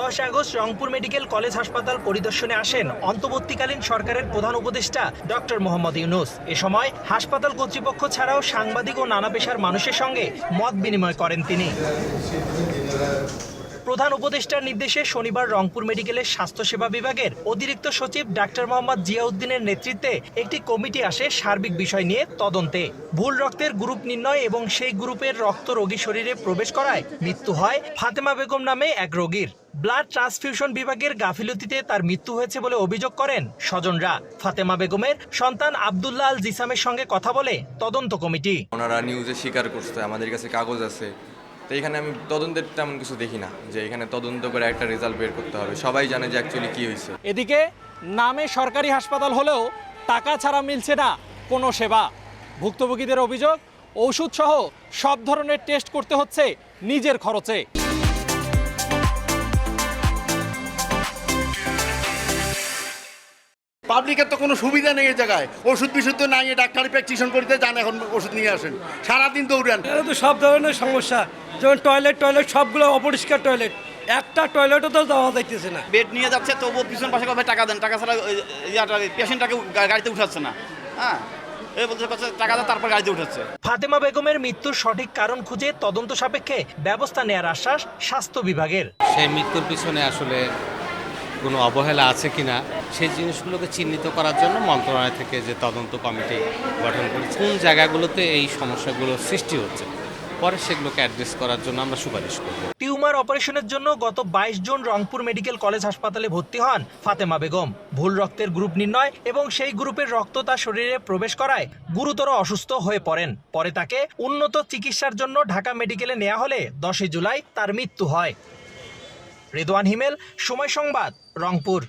দশ August Rangpur medical college হাসপাতাল পরিদর্শনে আসেন অন্তর্বর্তীকালীন সরকারের প্রধান উপদেষ্টা ডক্টর মোহাম্মদ ইউনুস। এ সময় হাসপাতাল কর্তৃপক্ষ ছাড়াও সাংবাদিক ও নানা পেশার মানুষের সঙ্গে মত বিনিময় করেন তিনি। প্রধান উপদেষ্টার নির্দেশে শনিবার রংপুর মেডিকেলের স্বাস্থ্যসেবা বিভাগের অতিরিক্ত সচিব ডাক্তার মোহাম্মদ জিয়াউদ্দিনের নেতৃত্বে একটি কমিটি আসে সার্বিক বিষয় নিয়ে তদন্তে। ভুল রক্তের গ্রুপ নির্ণয় এবং সেই গ্রুপের রক্ত রোগী শরীরে প্রবেশ করায় মৃত্যু হয় ফাতেমা বেগম নামে এক রোগীর। ব্লাড ট্রান্সফিউশন বিভাগের গাফিলতিতে তার মৃত্যু হয়েছে বলে অভিযোগ করেন স্বজনরা। ফাতেমা বেগমের সন্তান আবদুল্লাহ আল জিসামের সঙ্গে কথা বলে তদন্ত কমিটি। ওনারা নিউজে স্বীকার করছে আমাদের কাছে কাগজ আছে। তো এখানে আমি তদন্তের তেমন কিছু দেখি না যে এখানে তদন্ত করে একটা রেজাল্ট বের করতে হবে। সবাই জানে যে অ্যাকচুয়ালি কী হয়েছে। এদিকে নামে সরকারি হাসপাতাল হলেও টাকা ছাড়া মিলছে না কোনো সেবা। ভুক্তভোগীদের অভিযোগ ওষুধ সহ সব ধরনের টেস্ট করতে হচ্ছে নিজের খরচে। পাবলিকের তো কোনো সুবিধা নেই এই জায়গায়। ওষুধ বিশুদ্ধ নাই ডাক্তারি প্র্যাকটিশন করতে যান এখন ওষুধ নিয়ে আসেন। সারাদিন দৌড়ান। এটা তো সব ধরনের সমস্যা। যেমন টয়লেট টয়লেট সবগুলো অপরিষ্কার টয়লেট একটা টয়লেটও তো যাওয়া যাইতেছে না। বেড নিয়ে যাচ্ছে তবুও পিছন পাশে কবে টাকা দেন? টাকা ছাড়া পেশেন্টটাকে গাড়িতে উঠাচ্ছে না। হ্যাঁ? এই টাকা দেন তারপর গাড়িতে উঠাচ্ছে। ফাতেমা বেগমের মৃত্যুর সঠিক কারণ খুঁজে তদন্ত সাপেক্ষে ব্যবস্থা নেয়ার আশ্বাস স্বাস্থ্য বিভাগের। সেই মৃত্যুর পিছনে আসলে কোনো অবহেলা আছে কিনা সেই জিনিসগুলোকে চিহ্নিত করার জন্য মন্ত্রণালয় থেকে যে তদন্ত কমিটি গঠন করেছে, কোন জায়গাগুলোতে এই সমস্যাগুলো সৃষ্টি হচ্ছে, পরে সেগুলোকে অ্যাড্রেস করার জন্য আমরা সুপারিশ করব। টিউমার অপারেশনের জন্য গত বাইশ জুন রংপুর মেডিকেল কলেজ হাসপাতালে ভর্তি হন ফাতেমা বেগম। ভুল রক্তের গ্রুপ নির্ণয় এবং সেই গ্রুপের রক্ত তার শরীরে প্রবেশ করায় গুরুতর অসুস্থ হয়ে পড়েন। পরে তাকে উন্নত চিকিৎসার জন্য ঢাকা মেডিকেলে নেওয়া হলে দশই জুলাই তার মৃত্যু হয়। রেদওয়ান হিমেল সময় সংবাদ রংপুর।